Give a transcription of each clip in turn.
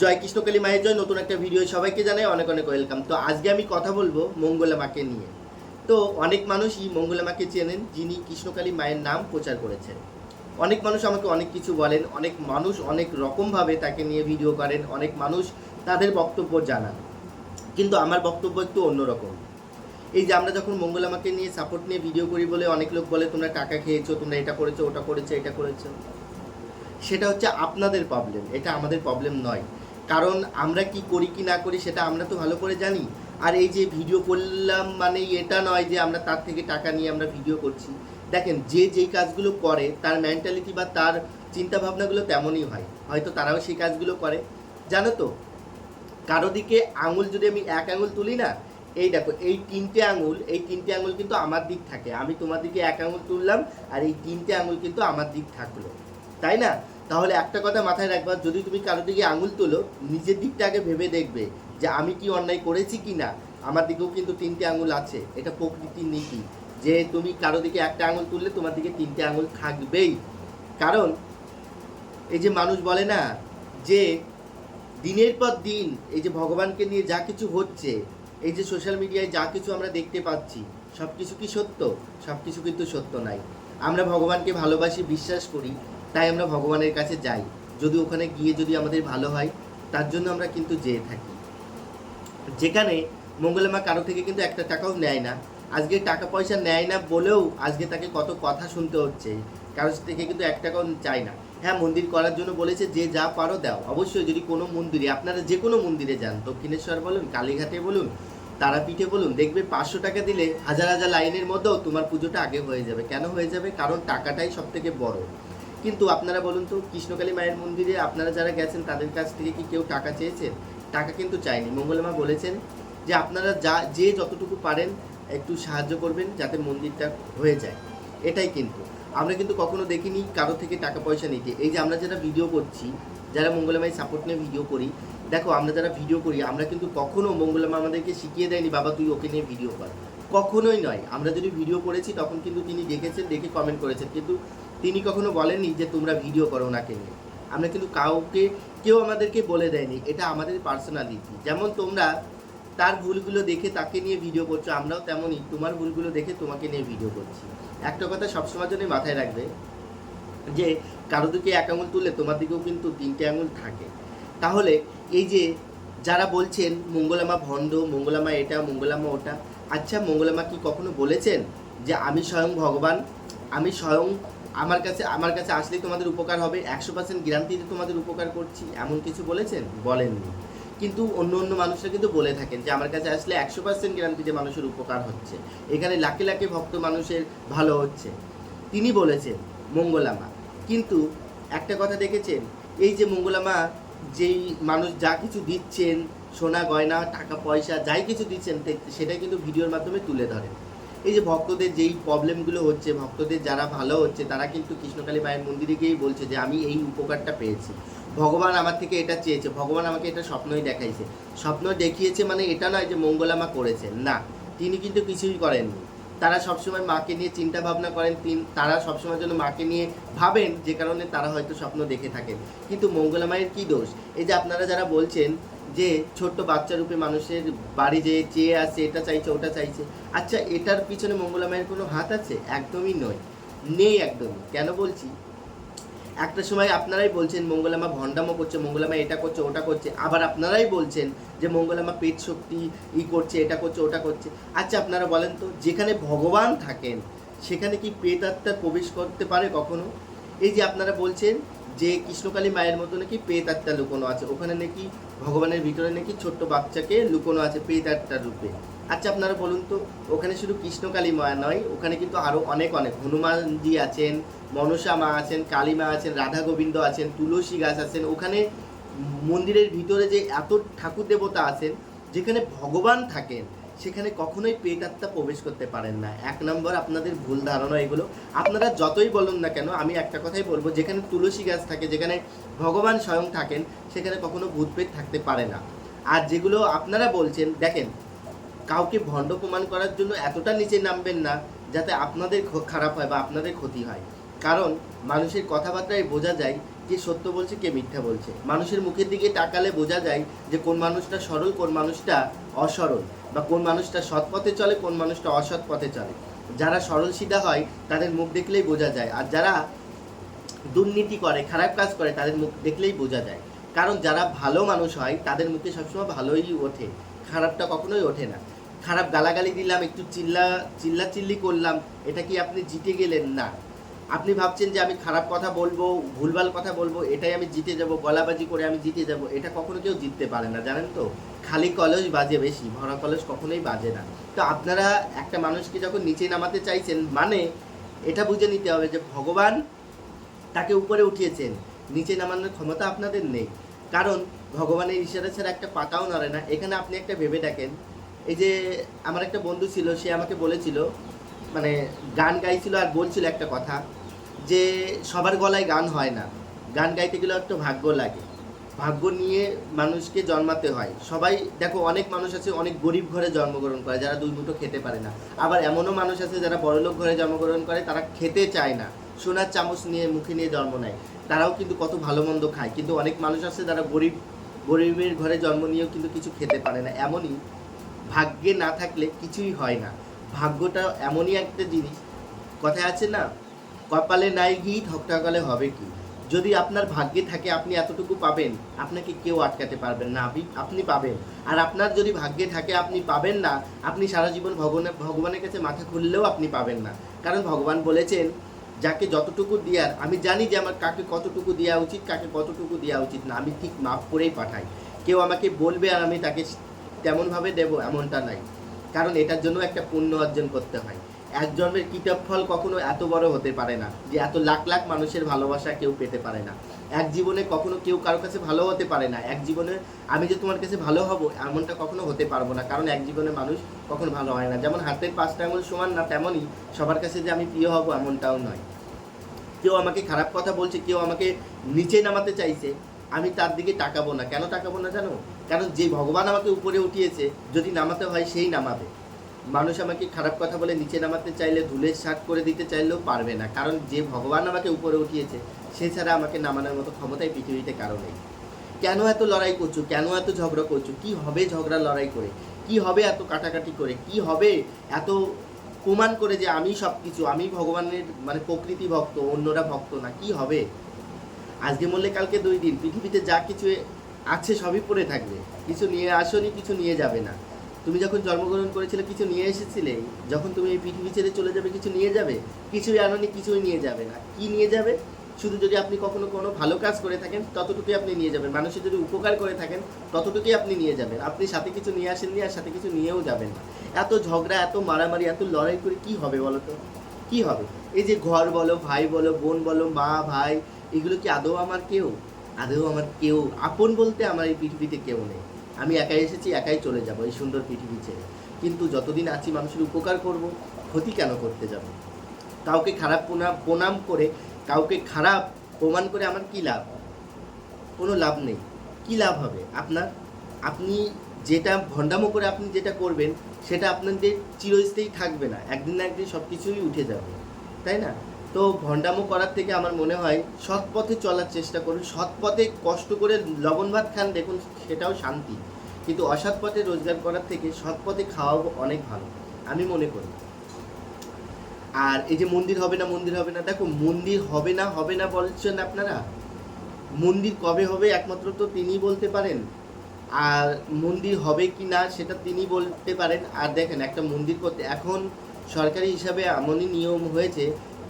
জয় কৃষ্ণকালী মায়ের জয়, নতুন একটা ভিডিও সবাইকে জানাই অনেক অনেক ওয়েলকাম তো আজকে আমি কথা বলব মঙ্গলা মাকে নিয়ে। তো অনেক মানুষই মঙ্গলা মাকে চেনেন, যিনি কৃষ্ণকালী মায়ের নাম প্রচার করেছেন। অনেক মানুষ আমাকে অনেক কিছু বলেন, অনেক মানুষ অনেক রকমভাবে তাকে নিয়ে ভিডিও করেন, অনেক মানুষ তাদের বক্তব্য জানান। কিন্তু আমার বক্তব্য একটু অন্যরকম। এই যে আমরা যখন মঙ্গলা মাকে নিয়ে সাপোর্ট নিয়ে ভিডিও করি বলে অনেক লোক বলে, তোমরা টাকা খেয়েছো, তোমরা এটা করেছ, ওটা করেছ, এটা করেছ। সেটা হচ্ছে আপনাদের প্রবলেম এটা আমাদের প্রবলেম নয়। কারণ আমরা কি করি কি না করি সেটা আমরা তো ভালো করে জানি। আর এই যে ভিডিও করলাম মানে এটা নয় যে আমরা তার থেকে টাকা নিয়ে আমরা ভিডিও করছি। দেখেন, যে যেই কাজগুলো করে, তার মেন্টালিটি বা তার চিন্তা ভাবনাগুলো তেমনই হয়। হয়তো তারাও সেই কাজগুলো করে। জানো তো, কারও দিকে আঙুল যদি আমি এক আঙুল তুলি না, এই দেখো, এই তিনটে আঙুল, এই তিনটে আঙুল কিন্তু আমার দিক থাকে। আমি তোমার দিকে এক আঙুল তুললাম, আর এই তিনটে আঙুল কিন্তু আমার দিক থাকল। তাই না? তাহলে একটা কথা মাথায় রাখবা, যদি তুমি কারও দিকে আঙুল তোলো, নিজের দিকটা আগে ভেবে দেখবে যে আমি কি অন্যায় করেছি কি না আমার দিকেও কিন্তু তিনটে আঙুল আছে, এটা প্রকৃতির নীতি। যে তুমি কারও দিকে একটা আঙুল তুললে, তোমার দিকে তিনটে আঙুল থাকবেই। কারণ, এই যে মানুষ বলে না, যে দিনের পর দিন এই যে ভগবানকে নিয়ে যা কিছু হচ্ছে, এই যে সোশ্যাল মিডিয়ায় যা কিছু আমরা দেখতে পাচ্ছি সব কিছু কি সত্য? সব কিছু কিন্তু সত্য নাই। আমরা ভগবানকে ভালোবাসি, বিশ্বাস করি তাই আমরা ভগবানের কাছে যাই। যদি ওখানে গিয়ে যদি আমাদের ভালো হয়, তার জন্য আমরা কিন্তু যেয়ে থাকি। যেখানে মঙ্গলমা কারও থেকে কিন্তু একটা টাকাও নেয় না। আজকে টাকা পয়সা নেয় না বলেও আজকে তাকে কত কথা শুনতে হচ্ছে। কারোর থেকে কিন্তু এক টাকাও চায় না। হ্যাঁ মন্দির করার জন্য বলেছে, যে যা পারো দাও। অবশ্যই যদি কোনো মন্দিরে, আপনারা যে কোনো মন্দিরে যান, দক্ষিণেশ্বর বলুন, কালীঘাটে বলুন, তারাপীঠে বলুন, দেখবে পাঁচশো টাকা দিলে হাজার হাজার লাইনের মধ্যেও তোমার পুজোটা আগে হয়ে যাবে। কেন হয়ে যাবে? কারণ টাকাটাই সব থেকে বড়। কিন্তু আপনারা বলুন তো, কৃষ্ণকালী মায়ের মন্দিরে আপনারা যারা গেছেন, তাদের কাছ থেকে কি কেউ টাকা চেয়েছেন? টাকা কিন্তু চায়নি। মঙ্গলমা বলেছেন যে আপনারা যা, যে যতটুকু পারেন একটু সাহায্য করবেন যাতে মন্দিরটা হয়ে যায়। এটাই কিন্তু। আমরা কিন্তু কখনো দেখিনি কারও থেকে টাকা পয়সা নিতে। এই যে আমরা যারা ভিডিও করছি, যারা মঙ্গলমায় সাপোর্ট নিয়ে ভিডিও করি, দেখো আমরা যারা ভিডিও করি, আমরা কিন্তু কখনো মঙ্গলমা আমাদেরকে শিখিয়ে দেয়নি, বাবা, তুই ওকে নিয়ে ভিডিও কর। কখনোই নয়। আমরা যদি ভিডিও করেছি, তখন কিন্তু তিনি দেখেছেন, দেখে কমেন্ট করেছেন। কিন্তু তিনি কখনো বলেননি যে তোমরা ভিডিও করো ওনাকে নিয়ে আমরা কিন্তু কাউকে, কেউ আমাদেরকে বলে দেয়নি। এটা আমাদের পার্সোনালিটি যেমন তোমরা তার ভুলগুলো দেখে তাকে নিয়ে ভিডিও করছ, আমরাও তেমনই। তোমার ভুলগুলো দেখে তোমাকে নিয়ে ভিডিও করছি। একটা কথা সবসময় জন্য মাথায় রাখবে যে কারও দিকে এক আঙুল তুললে তোমার দিকেও কিন্তু তিনটে আঙুল থাকে। তাহলে এই যে যারা বলছেন, মঙ্গলামা ভণ্ড, মঙ্গলামা এটা, মঙ্গলামা ওটা আচ্ছা মঙ্গলামা কি কখনো বলেছেন যে, আমি স্বয়ং ভগবান, আমি স্বয়ং আমার কাছে আমার কাছে আসলেই তোমাদের উপকার হবে। একশো পার্সেন্ট গ্যারান্টিতে তোমাদের উপকার করছি। এমন কিছু বলেছেন? বলেননি। কিন্তু অন্য অন্য মানুষরা কিন্তু বলে থাকেন যে, আমার কাছে আসলে একশো পার্সেন্ট গ্যারান্টিতে মানুষের উপকার হচ্ছে। এখানে লাখে লাখে ভক্ত মানুষের ভালো হচ্ছে। তিনি বলেছেন মঙ্গলামা কিন্তু একটা কথা দেখেছেন? এই যে মঙ্গলামা যেই মানুষ যা কিছু দিচ্ছেন, সোনা, গয়না, টাকা, পয়সা, যাই কিছু দিচ্ছেন সেটা কিন্তু ভিডিওর মাধ্যমে তুলে ধরেন। এই যে ভক্তদের যেই প্রবলেমগুলো হচ্ছে, ভক্তদের যারা ভালো হচ্ছে, তারা কিন্তু কৃষ্ণকালী মায়ের মন্দিরে গিয়েই বলছে যে, আমি এই উপকারটা পেয়েছি। ভগবান আমার থেকে এটা চেয়েছে, ভগবান আমাকে এটা স্বপ্নই দেখাইছে। স্বপ্ন দেখিয়েছে মানে এটা নয় যে মঙ্গলামা করেছেন না। তিনি কিন্তু কিছুই করেননি। তারা সবসময় মাকে নিয়ে চিন্তা ভাবনা করেন, তিন, তারা সবসময় জন্য মাকে নিয়ে ভাবেন, যে কারণে তারা হয়তো স্বপ্ন দেখে থাকেন। কিন্তু মঙ্গলামায়ের কী দোষ? এই যে আপনারা যারা বলছেন যে ছোট্ট বাচ্চা রূপে মানুষের বাড়ি যে চেয়ে আসছে, এটা চাইছে, ওটা চাইছে। আচ্ছা এটার পিছনে মঙ্গলা মায়ের কোনো হাত আছে? একদমই নয়। নেই একদমই। কেন বলছি? একটা সময় আপনারাই বলছেন মঙ্গলামা ভণ্ডামো করছে মঙ্গলামা এটা করছে, ওটা করছে। আবার আপনারাই বলছেন যে মঙ্গলামা পেট শক্তি ই করছে, এটা করছে, ওটা করছে। আচ্ছা আপনারা বলেন তো, যেখানে ভগবান থাকেন, সেখানে কি পেট আত্মা প্রবেশ করতে পারে কখনো? এই যে আপনারা বলছেন যে কৃষ্ণকালী মায়ের মতো নাকি পেট আত্মা লুকোনো আছে। ওখানে নাকি ভগবানের ভিতরে নাকি ছোট্ট বাচ্চাকে লুকোনো আছে পেট আত্মার রূপে। আচ্ছা আপনারা বলুন তো, ওখানে শুধু কৃষ্ণকালী মা নয়, ওখানে কিন্তু আরও অনেক অনেক। হনুমানজি আছেন, মনসা মা আছেন, কালী মা আছেন, রাধা গোবিন্দ আছেন, তুলসী গাছ আছেন। ওখানে মন্দিরের ভিতরে যে এত ঠাকুর দেবতা আছেন, যেখানে ভগবান থাকেন সেখানে কখনোই পেট আত্মা প্রবেশ করতে পারেন না। এক নম্বর আপনাদের ভুল ধারণা এগুলো। আপনারা যতই বলুন না কেন, আমি একটা কথাই বলব, যেখানে তুলসী গাছ থাকে, যেখানে ভগবান স্বয়ং থাকেন, সেখানে কখনো ভূত পেট থাকতে পারে না। আর যেগুলো আপনারা বলছেন, দেখেন, কাউকে ভণ্ড প্রমাণ করার জন্য এতটা নিচে নামবেন না, যাতে আপনাদের খারাপ হয় বা আপনাদের ক্ষতি হয়। কারণ মানুষের কথাবার্তায় বোঝা যায় কে সত্য বলছে, কে মিথ্যা বলছে। মানুষের মুখের দিকে তাকালে বোঝা যায় যে কোন মানুষটা সরল, কোন মানুষটা অসরল বা কোন মানুষটা সৎ পথে চলে, কোন মানুষটা অসৎ পথে চলে। যারা সরল সিধা হয়, তাদের মুখ দেখলেই বোঝা যায়। আর যারা দুর্নীতি করে, খারাপ কাজ করে, তাদের মুখ দেখলেই বোঝা যায়। কারণ যারা ভালো মানুষ হয়, তাদের মুখে সবসময় ভালোই ওঠে। খারাপটা কখনোই ওঠে না। খারাপ গালাগালি দিলাম, একটু চিল্লা চিল্লা চিল্লি করলাম, এটা কি আপনি জিতে গেলেন? না। আপনি ভাবছেন যে আমি খারাপ কথা বলব, ভুলভাল কথা বলব, এটাই আমি জিতে যাব, গলাবাজি করে আমি জিতে যাব, এটা কখনো কেউ জিততে পারে না, জানেন তো? খালি কলস বাজে বেশি, ভরা কলস কখনোই বাজে না। তো আপনারা একটা মানুষকে যখন নিচে নামাতে চাইছেন মানে এটা বুঝে নিতে হবে যে ভগবান তাকে উপরে উঠিয়েছেন, নিচে নামানোর ক্ষমতা আপনাদের নেই। কারণ ভগবানের ইশারা ছাড়া একটা পাতাও নড়ে না। এখানে আপনি একটা ভেবে দেখেন, এই যে আমার একটা বন্ধু ছিল, সে আমাকে বলেছিল মানে গান গাইছিল আর বলছিল একটা কথা, যে সবার গলায় গান হয় না। গান গাইতে গেলে একটা ভাগ্য লাগে। ভাগ্য নিয়ে মানুষকে জন্মাতে হয়। সবাই, দেখো অনেক মানুষ আছে, অনেক গরিব ঘরে জন্মগ্রহণ করে, যারা দুই মুঠো খেতে পারে না। আবার এমনও মানুষ আছে, যারা বড়লোক ঘরে জন্মগ্রহণ করে, তারা খেতে চায় না। সোনার চামচ নিয়ে, মুখে নিয়ে জন্ম নেয়। তারাও কিন্তু কত ভালো মন্দ খায়। কিন্তু অনেক মানুষ আছে, যারা গরিব, গরিবের ঘরে জন্ম নিয়েও কিন্তু কিছু খেতে পারে না। এমনই ভাগ্যে না থাকলে কিছুই হয় না। ভাগ্যটা এমনই একটা জিনিস। কথায় আছে না, কপালে নাই ঘি ঠকঠকালে হবে কি? যদি আপনার ভাগ্যে থাকে আপনি এতটুকু পাবেন, আপনাকে কেউ আটকাতে পারবেন না, আপনি আপনি পাবেন। আর আপনার যদি ভাগ্যে থাকে আপনি পাবেন না, আপনি সারা জীবন ভগবানের ভগবানের কাছে মাথা খুললেও আপনি পাবেন না। কারণ ভগবান বলেছেন, যাকে যতটুকু দেওয়ার আমি জানি যে আমার কাকে কতটুকু দেওয়া উচিত, কাকে কতটুকু দেওয়া উচিত না, আমি ঠিক মাপ করেই পাঠাই। কেউ আমাকে বলবে আর আমি তাকে তেমনভাবে দেব, এমনটা নাই। কারণ এটার জন্য একটা পুণ্য অর্জন করতে হয়। এক জন্মের কিতাব ফল কখনো এত বড় হতে পারে না, যে এত লাখ লাখ মানুষের ভালোবাসা কেউ পেতে পারে না। এক জীবনে কখনো কেউ কারোর কাছে ভালো হতে পারে না। এক জীবনে আমি যে তোমার কাছে ভালো হব, এমনটা কখনো হতে পারব না। কারণ এক জীবনে মানুষ কখনো ভালো হয় না। যেমন হাতের পাঁচটা আঙুল সমান না, তেমনই সবার কাছে যে আমি প্রিয় হব, এমনটাও নয়। কেউ আমাকে খারাপ কথা বলছে, কেউ আমাকে নিচে নামাতে চাইছে আমি তার দিকে তাকাবো না। কেন তাকাবো না জানো? কারণ যে ভগবান আমাকে উপরে উঠিয়েছে, যদি নামাতে হয় সেই নামাবে। মানুষ আমাকে খারাপ কথা বলে নিচে নামাতে চাইলে, ধুলের শাক করে দিতে চাইলেও পারবে না। কারণ যে ভগবান আমাকে উপরে উঠিয়েছে, সে ছাড়া আমাকে নামানোর মতো ক্ষমতাই পৃথিবীতে কারও নেই। কেন এত লড়াই করছ? কেন এত ঝগড়া করছ? কি হবে ঝগড়া লড়াই করে? কি হবে এত কাটাকাটি করে? কি হবে এত প্রমাণ করে যে আমি সব কিছু আমি ভগবানের মানে প্রকৃতি ভক্ত, অন্যরা ভক্ত না? কি হবে? আজকে মরলে কালকে দুই দিন। পৃথিবীতে যা কিছু আছে সবই পড়ে থাকবে। কিছু নিয়ে আসনি, কিছু নিয়ে যাবে না। তুমি যখন জন্মগ্রহণ করেছিলে, কিছু নিয়ে এসেছিলে? যখন তুমি এই পৃথিবী ছেড়ে চলে যাবে, কিছু নিয়ে যাবে? কিছুই আননি, কিছুই নিয়ে যাবে না। কি নিয়ে যাবে? শুধু যদি আপনি কখনো কোনো ভালো কাজ করে থাকেন, ততটুকুই আপনি নিয়ে যাবেন। মানুষের যদি উপকার করে থাকেন, ততটুকুই আপনি নিয়ে যাবেন। আপনি সাথে কিছু নিয়ে আসেননি আর সাথে কিছু নিয়েও যাবেন না। এত ঝগড়া, এত মারামারি, এত লড়াই করে কি হবে বলো তো কি হবে? এই যে ঘর বলো, ভাই বলো, বোন বলো, মা, ভাই এগুলো কি আদৌ আমার কেউ? আদৌ আমার কেউ? আপন বলতে আমার এই পৃথিবীতে কেউ নেই। আমি একাই এসেছি, একাই চলে যাব এই সুন্দর পৃথিবী ছেড়ে। কিন্তু যতদিন আছি মানুষের উপকার করব, ক্ষতি কেন করতে যাব? কাউকে খারাপ প্রণাম প্রণাম করে, কাউকে খারাপ প্রমাণ করে আমার কি লাভ? কোনো লাভ নেই। কি লাভ হবে? আপনার? আপনি যেটা ভণ্ডামো করে আপনি যেটা করবেন, সেটা আপনাদের চিরস্থায়ী থাকবে না। একদিন না একদিন সব কিছুই উঠে যাবে। তাই না? তো ভণ্ডামো করার থেকে আমার মনে হয় সৎ পথে চলার চেষ্টা করুন। সৎ পথে কষ্ট করে লবণ ভাত খান, দেখুন সেটাও শান্তি। কিন্তু অসৎ পথে রোজগার করার থেকে সৎ পথে খাওয়াও অনেক ভালো, আমি মনে করি। আর এই যে মন্দির হবে না, মন্দির হবে না, দেখো মন্দির হবে না হবে না বলছেন আপনারা? মন্দির কবে হবে একমাত্র তো তিনিই বলতে পারেন। আর মন্দির হবে কি না সেটা তিনি বলতে পারেন। আর দেখেন একটা মন্দির করতে, এখন সরকারি হিসাবে এমনই নিয়ম হয়েছে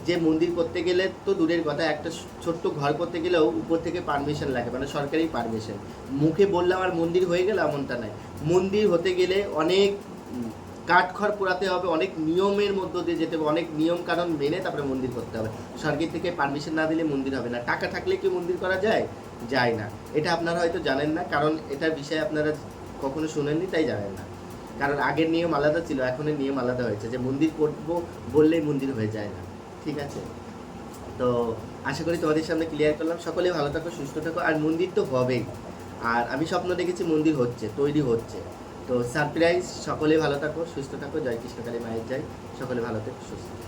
যে মন্দির করতে গেলে তো দূরের কথা, একটা ছোট্ট ঘর করতে গেলেও উপর থেকে পারমিশন লাগে মানে সরকারি পারমিশন মুখে বললাম আর মন্দির হয়ে গেল এমনটা নয়। মন্দির হতে গেলে অনেক কাঠখড় পোড়াতে হবে, অনেক নিয়মের মধ্য দিয়ে যেতে হবে, অনেক নিয়ম কারণ মেনে তারপরে মন্দির করতে হবে। সরকার থেকে পারমিশন না দিলে মন্দির হবে না। টাকা থাকলে কি মন্দির করা যায়? যায় না। এটা আপনারা হয়তো জানেন না, কারণ এটার বিষয়ে আপনারা কখনো শুনেননি, তাই জানেন না। কারণ আগের নিয়ম আলাদা ছিল, এখনের নিয়ম আলাদা হয়েছে, যে মন্দির করব বললেই মন্দির হয়ে যায় না। ঠিক আছে। তো আশা করি তোমাদের সামনে ক্লিয়ার করলাম। সকলে ভালো থাকো, সুস্থ থাকো, আর মন্দির তো হবেই। আর আমি স্বপ্ন দেখেছি মন্দির হচ্ছে, তৈরি হচ্ছে। তো সারপ্রাইজ সকলে ভালো থাকো, সুস্থ থাকো। জয় কৃষ্ণকালী মায়ের জয়। সকলে ভালো থাকো, সুস্থ।